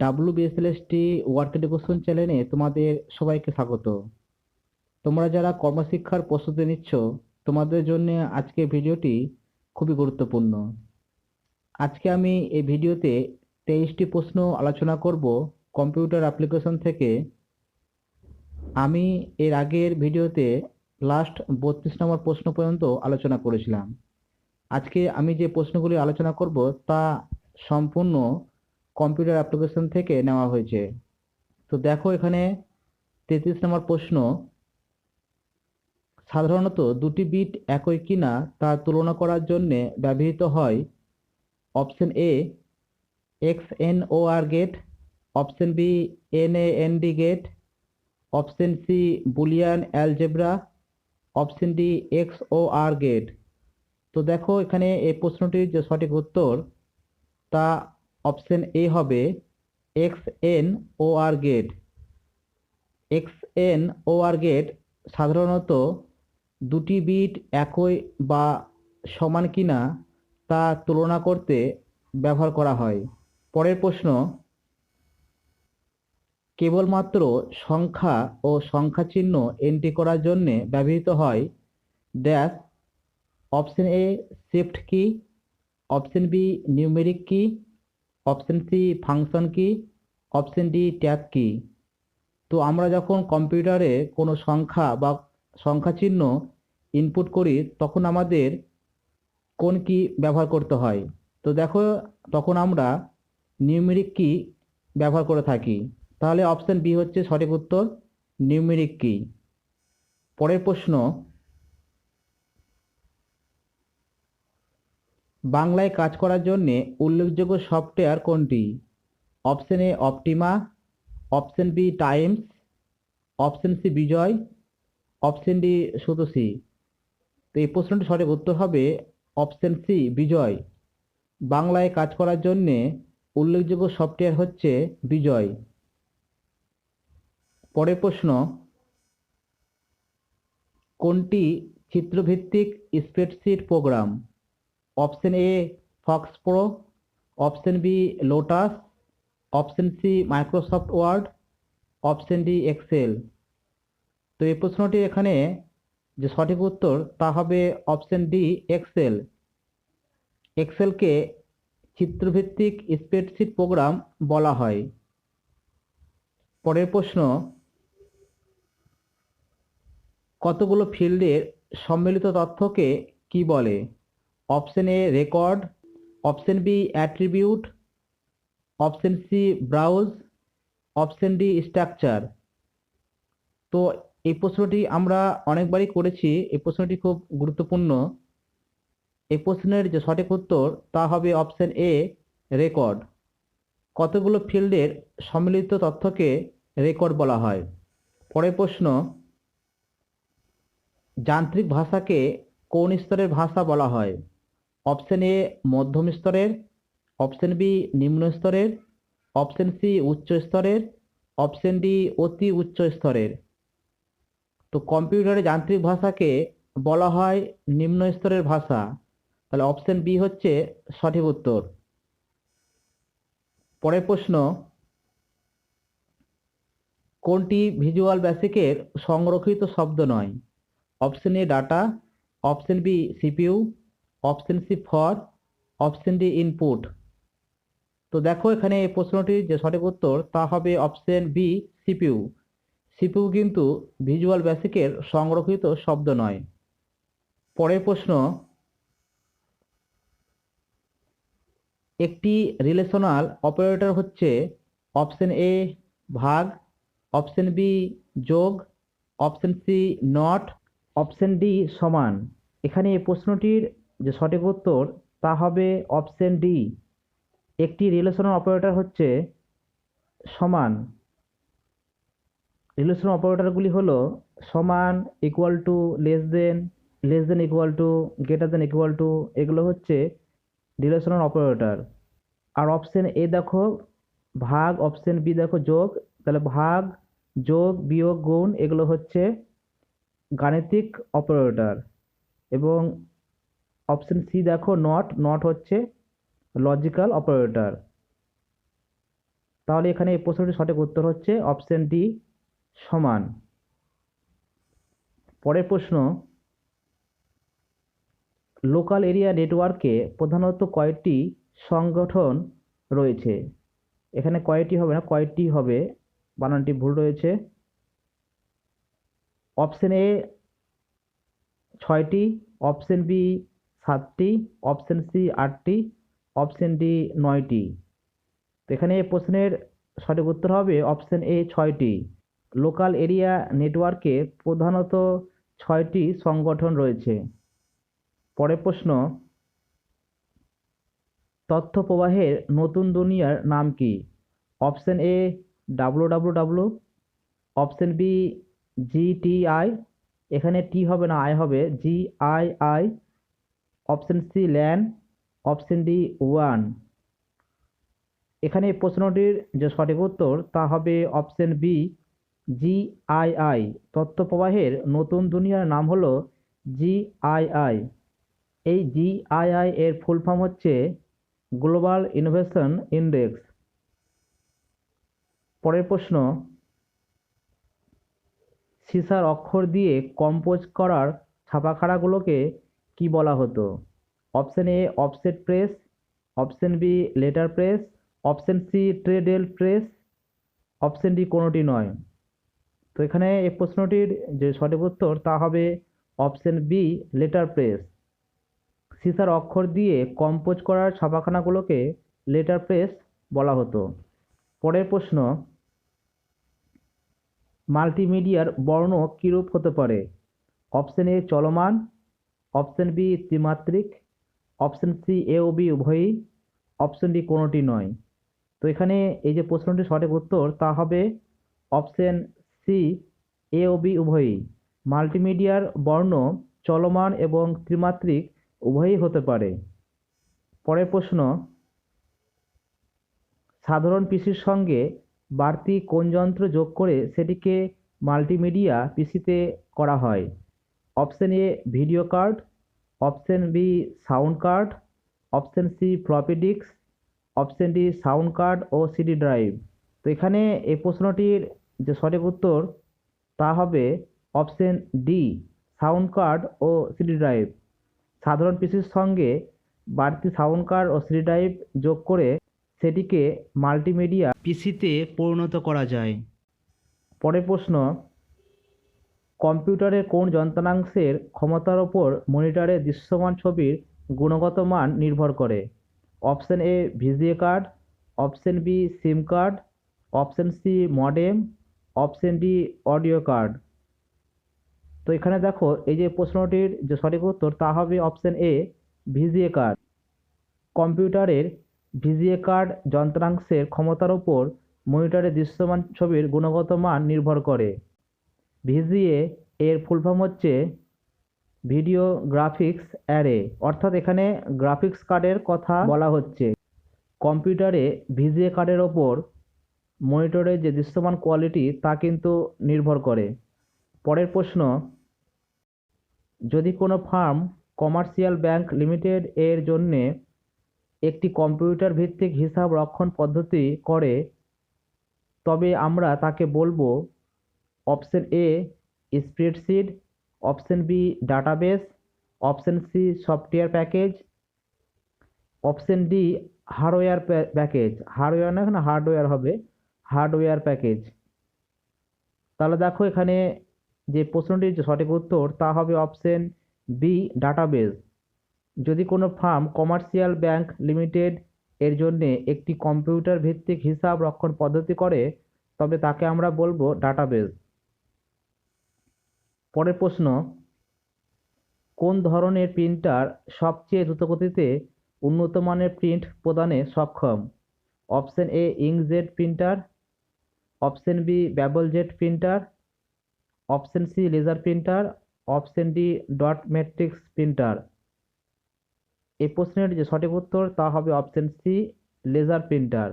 W বিএসএলএসটি work education চ্যানেলে তোমাদের সবাইকে স্বাগত। তোমরা যারা কর্মশিক্ষার প্রস্তুতি নিচ্ছ, তোমাদের জন্য আজকে ভিডিওটি খুবই গুরুত্বপূর্ণ। আজকে আমি এই ভিডিওতে তেইশটি প্রশ্ন আলোচনা করব কম্পিউটার অ্যাপ্লিকেশন থেকে। আমি এর আগের ভিডিওতে লাস্ট বত্রিশ নম্বর প্রশ্ন পর্যন্ত আলোচনা করেছিলাম। আজকে আমি যে প্রশ্নগুলি আলোচনা করব তা সম্পূর্ণ কম্পিউটার অ্যাপ্লিকেশন থেকে নেওয়া হয়েছে। তো দেখো এখানে তেত্রিশ নম্বর প্রশ্ন, সাধারণত দুটি বিট একই কিনা তা তুলনা করার জন্যে ব্যবহৃত হয় option A X N O R gate option B N A N D gate option C Boolean algebra option D X O R gate তো দেখো এখানে এই প্রশ্নটির যে সঠিক উত্তর তা অপশন এ হবে X N O R gate. X N O R gate সাধারণত দুটি বিট একই বা সমান কিনা তা তুলনা করতে ব্যবহার করা হয়। পরের প্রশ্ন, কেবলমাত্র সংখ্যা ও সংখ্যা চিহ্ন এন্ট্রি করার জন্য ব্যবহৃত হয়। Dash option A shift key option B numeric key option C function key option D tab key তো আমরা যখন কম্পিউটারে কোনো সংখ্যা বা সংখ্যা চিহ্ন ইনপুট করি, তখন আমাদের কোন কি ব্যবহার করতে হয়? তো দেখো, তখন আমরা নিউমেরিক কি ব্যবহার করে থাকি। তাহলে অপশন বি হচ্ছে সঠিক উত্তর নিউমেরিক কি পরের প্রশ্ন বাংলায় কাজ করার জন্য উল্লেখযোগ্য সফটওয়্যার কোনটি? Option A Optima, option B Times, option C Bijoy, option D Sutoshi. তো এই প্রশ্নটি সঠিক উত্তর হবে অপশন সি বিজয়। বাংলায় কাজ করার জন্যে উল্লেখযোগ্য সফটওয়্যার হচ্ছে বিজয়। পরের প্রশ্ন, কোনটি চিত্রভিত্তিক spreadsheet program? Option A fox pro option B Lotus option C Microsoft Word option D Excel তো এই প্রশ্নটি এখানে যে সঠিক উত্তর, তা হবে অপশন ডি এক্সেল এক্সেলকে চিত্রভিত্তিক স্প্রেডশিট প্রোগ্রাম বলা হয়। পরের প্রশ্ন, কতগুলো ফিল্ডের সম্মিলিত তথ্যকে কি বলে? Option A record option B attribute option C browse option D structure তো এই প্রশ্নটি আমরা অনেকবারই করেছি, এই প্রশ্নটি খুব গুরুত্বপূর্ণ। এই প্রশ্নের যে সঠিক উত্তর, তা হবে অপশন এ রেকর্ড কতগুলো ফিল্ডের সম্মিলিত তথ্যকে রেকর্ড বলা হয়? পরের প্রশ্ন, যান্ত্রিক ভাষাকে কোন স্তরের ভাষা বলা হয়? অপশন এ মধ্যম স্তরের, অপশন বি নিম্ন স্তরের, অপশন সি উচ্চ স্তরের, অপশন ডি অতি উচ্চ স্তরের। তো কম্পিউটারে যান্ত্রিক ভাষাকে বলা হয় নিম্ন স্তরের ভাষা। তাহলে অপশন বি হচ্ছে সঠিক উত্তর। পরের প্রশ্ন, কোনটি ভিজুয়াল বেসিকের সংরক্ষিত শব্দ নয়? Option A data, option B CPU option C for option D input তো দেখো এখানে এই প্রশ্নটির যে সঠিক উত্তর, তা হবে অপশন বি সিপিইউ সিপিইউ কিন্তু ভিজুয়াল বেসিকের সংরক্ষিত শব্দ নয়। পরের প্রশ্ন, একটি রিলেশনাল অপারেটর হচ্ছে অপশন এ ভাগ অপশন বি যোগ option C not option D সমান। এখানে এই প্রশ্নটির যে সঠিক উত্তর, তা হবে অপশন ডি একটি রিলেশনাল অপারেটর হচ্ছে সমান। রিলেশনাল অপারেটরগুলি হলো সমান equal to less than less than equal to greater than equal to এগুলো হচ্ছে রিলেশনাল অপারেটর আর অপশন এ দেখো, ভাগ অপশন বি দেখো, যোগ। তাহলে ভাগ, যোগ, বিয়োগ, গুণ, এগুলো হচ্ছে গাণিতিক অপারেটর এবং অপশন সি দেখো নট নট হচ্ছে লজিক্যাল অপারেটর তাহলে এখানে এই প্রশ্নটির সঠিক উত্তর হচ্ছে অপশন ডি সমান। পরের প্রশ্ন লোকাল এরিয়া নেটওয়ার্কে প্রধানত কয়টি সংগঠন রয়েছে? এখানে কয়টি হবে না, কয়টি হবে? বানানটি ভুল রয়েছে। অপশন এ ছয়টি অপশান বি সাতটি অপশন সি আটটি অপশন ডি নয়টি। তো এখানে প্রশ্নের সঠিক উত্তর হবে অপশান এ ছয়টি। লোকাল এরিয়া নেটওয়ার্কে প্রধানত ছয়টি সংগঠন রয়েছে। পরের প্রশ্ন তথ্য প্রবাহের নতুন দুনিয়ার নাম কি? Option A W W W option B GTI এখানে টি হবে না আই হবে G I I option C LAN option D one. এখানে প্রশ্নটির যে সঠিক উত্তর, তা হবে অপশন বি জিআইআই তথ্য প্রবাহের নতুন দুনিয়ার নাম হলো জিআইআই এই জিআইআই এর ফুল ফর্ম হচ্ছে গ্লোবাল ইনোভেশন ইন্ডেক্স পরের প্রশ্ন, সিসার অক্ষর দিয়ে কম্পোজ করার ছাপাখানাগুলোকে কি বলা হতো? Option A offset press, option B letter press, option C treadle press, option D কোনোটি নয়। তো এখানে এই প্রশ্নটির যে সঠিক উত্তর তা হবে অপশন বি লেটার প্রেস। সিসার অক্ষর দিয়ে কম্পোজ করার ছাপাখানাগুলোকে লেটার প্রেস বলা হতো। পরের প্রশ্ন, মাল্টিমিডিয়ার বর্ণ কীরূপ হতে পারে? অপশন এ চলমান অপশন বি, ত্রিমাত্রিক। অপশন সি, এ ও বি, উভয়ই। অপশন ডি, কোনোটি নয়। তো এখানে এই যে প্রশ্নটির সঠিক উত্তর, তা হবে অপশন সি, এ ও বি, উভয়ই। মাল্টিমিডিয়ার বর্ণ চলমান এবং ত্রিমাত্রিক উভয়ই হতে পারে। পরের প্রশ্ন, সাধারণ পিসির সঙ্গে বাড়তি কোন যন্ত্র যোগ করে সেটিকে মাল্টিমিডিয়া পিসিতে করা হয়? Option A video card option B sound card option C floppy disk option D sound card O CD drive তো এখানে এই প্রশ্নটির যে সঠিক উত্তর, তা হবে অপশন ডি সাউন্ড কার্ড ও সিডি ড্রাইভ সাধারণ পিসির সঙ্গে বাড়তি সাউন্ড কার্ড ও সিডি ড্রাইভ যোগ করে সেটিকে মাল্টিমিডিয়া পিসিতে পরিণত করা যায়। পরের প্রশ্ন কম্পিউটারের কোন যন্ত্রাংশের ক্ষমতার ওপর মনিটরে দৃশ্যমান ছবির গুণগত মান নির্ভর করে? Option A, VGA card, option B, SIM card, option C, modem, option D, audio card. তো এখানে দেখো, এই যে প্রশ্নটির যে সঠিক উত্তর, তা হবে অপশন এ, ভিজিএ কার্ড। কম্পিউটারের ভিজিএ কার্ড যন্ত্রাংশের ক্ষমতার ওপর মনিটরে দৃশ্যমান ছবির গুণগত মান নির্ভর করে। ভিজিএ এর ফুল ফর্ম হচ্ছে ভিডিও গ্রাফিক্স অ্যারে, অর্থাৎ এখানে গ্রাফিক্স কার্ডের কথা বলা হচ্ছে। কম্পিউটারে ভিজিএ কার্ডের ওপর মনিটরের যে দৃশ্যমান কোয়ালিটি তা কিন্তু নির্ভর করে। পরের প্রশ্ন, যদি কোনো ফার্ম কমার্শিয়াল ব্যাংক লিমিটেড এর জন্যে একটি কম্পিউটার ভিত্তিক হিসাব রক্ষণ পদ্ধতি করে, তবে আমরা তাকে বলব option A spreadsheet, option B database, option C software package, option D hardware package. Hardware না এখানে হার্ডওয়্যার হবে। Hardware package. তাহলে দেখো এখানে যে প্রশ্নটির সঠিক উত্তর, তা হবে অপশন বি ডাটাবেস। যদি কোনো ফার্ম কমার্শিয়াল ব্যাংক লিমিটেড এর জন্যে একটি কম্পিউটার ভিত্তিক হিসাব রক্ষণ পদ্ধতি করে, তবে তাকে আমরা বলব ডাটাবেস। পরের প্রশ্ন, কোন ধরনের প্রিন্টার সবচেয়ে দ্রুতগতিতে উন্নত মানের প্রিন্ট প্রদানে সক্ষম? Option A inkjet printer. Option B, bubblejet printer. Option C, laser printer. Option D, dot matrix printer. এই প্রশ্নের যে সঠিক উত্তর তা হবে option C, laser printer.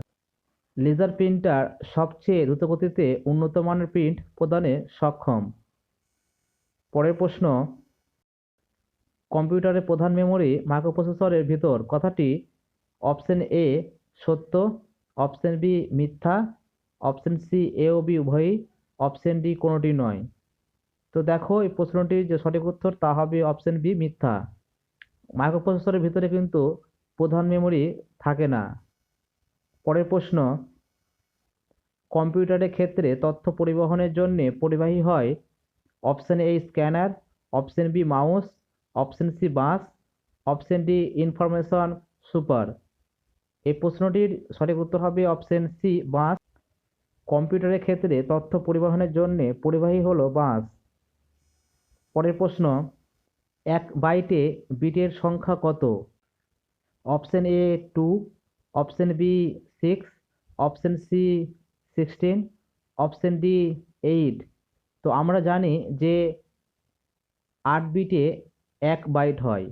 Laser printer সবচেয়ে দ্রুতগতিতে উন্নত মানের প্রিন্ট প্রদানে সক্ষম। পরের প্রশ্ন, কম্পিউটারের প্রধান মেমরি মাইক্রোপ্রসেসরের ভিতর। কথাটি অপশন এ সত্য অপশন বি মিথ্যা অপশন সি এ ও বি উভয়ই অপশন ডি কোনোটি নয়। তো দেখো, এই প্রশ্নটির যে সঠিক উত্তর, তা হবে অপশন বি মিথ্যা। মাইক্রোপ্রসেসরের ভিতরে কিন্তু প্রধান মেমোরি থাকে না। পরের প্রশ্ন, কম্পিউটারের ক্ষেত্রে তথ্য পরিবহনের জন্যে পরিবাহী হয় option A scanner option B mouse option C bus option D information super এই প্রশ্নটির সঠিক উত্তর হবে অপশন সি বাস কম্পিউটারের ক্ষেত্রে তথ্য পরিবহনের জন্যে পরিবাহী হলো বাস পরের প্রশ্ন, এক বাইটে বিটের সংখ্যা কত? Option A two option B six option C sixteen option D eight তো আমরা জানি যে আট বিটে এক বাইট হয়।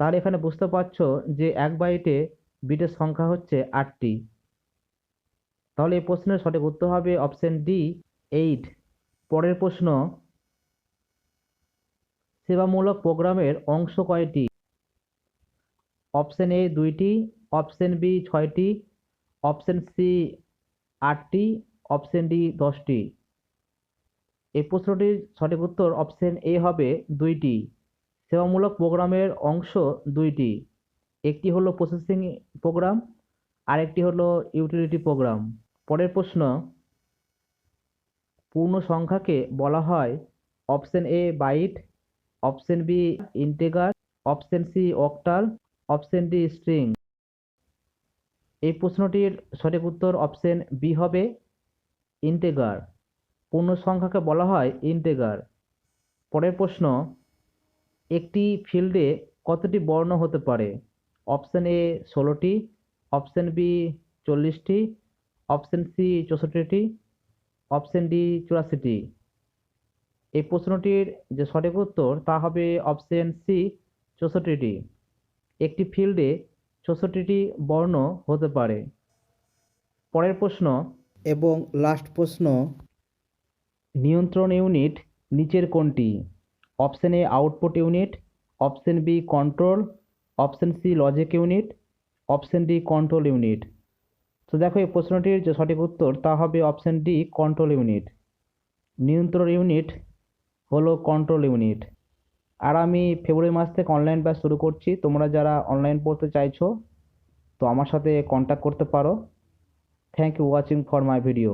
তাহলে এখানে বুঝতে পারছ যে এক বাইটে বিটের সংখ্যা হচ্ছে আটটি। তাহলে এই প্রশ্নের সঠিক উত্তর হবে অপশন ডি এইট পরের প্রশ্ন, সেবামূলক প্রোগ্রামের অংশ কয়টি? অপশন এ দুইটি অপশন বি ছয়টি অপশন সি আটটি অপশন ডি দশটি। এই প্রশ্নটির সঠিক উত্তর অপশন এ হবে দুইটি। সেবামূলক প্রোগ্রামের অংশ দুইটি। একটি হলো প্রসেসিং প্রোগ্রাম আরেকটি হলো ইউটিলিটি প্রোগ্রাম পরের প্রশ্ন, পূর্ণ সংখ্যাকে বলা হয় option A byte, option B integer option C octal, option D string. এই প্রশ্নটির সঠিক উত্তর অপশন বি হবে ইন্টেগার পূর্ণ সংখ্যাকে বলা হয় ইন্টেগার। পরের প্রশ্ন, একটি ফিল্ডে কতটি বর্ণ হতে পারে? অপশান এ ষোলোটি, অপশন বি চল্লিশটি, অপশন সি চৌষট্টিটি, অপশন ডি চুরাশিটি। এই প্রশ্নটির যে সঠিক উত্তর, তা হবে অপশন সি চৌষট্টিটি। একটি ফিল্ডে চৌষট্টিটি বর্ণ হতে পারে। পরের প্রশ্ন, এবং লাস্ট প্রশ্ন নিয়ন্ত্রণ ইউনিট নিচের কোনটি? Option A output unit, option B control, option C logic unit, option D control unit. তো দেখো এই প্রশ্নটির যে সঠিক উত্তর তা হবে অপশন ডি কন্ট্রোল ইউনিট। নিয়ন্ত্রণ ইউনিট হলো কন্ট্রোল ইউনিট। আর আমি ফেব্রুয়ারি মাস থেকে অনলাইন ব্যাচ শুরু করছি, তোমরা যারা অনলাইন পড়তে চাইছো, তো আমার সাথে কন্ট্যাক্ট করতে পারো। Thank you watching for my video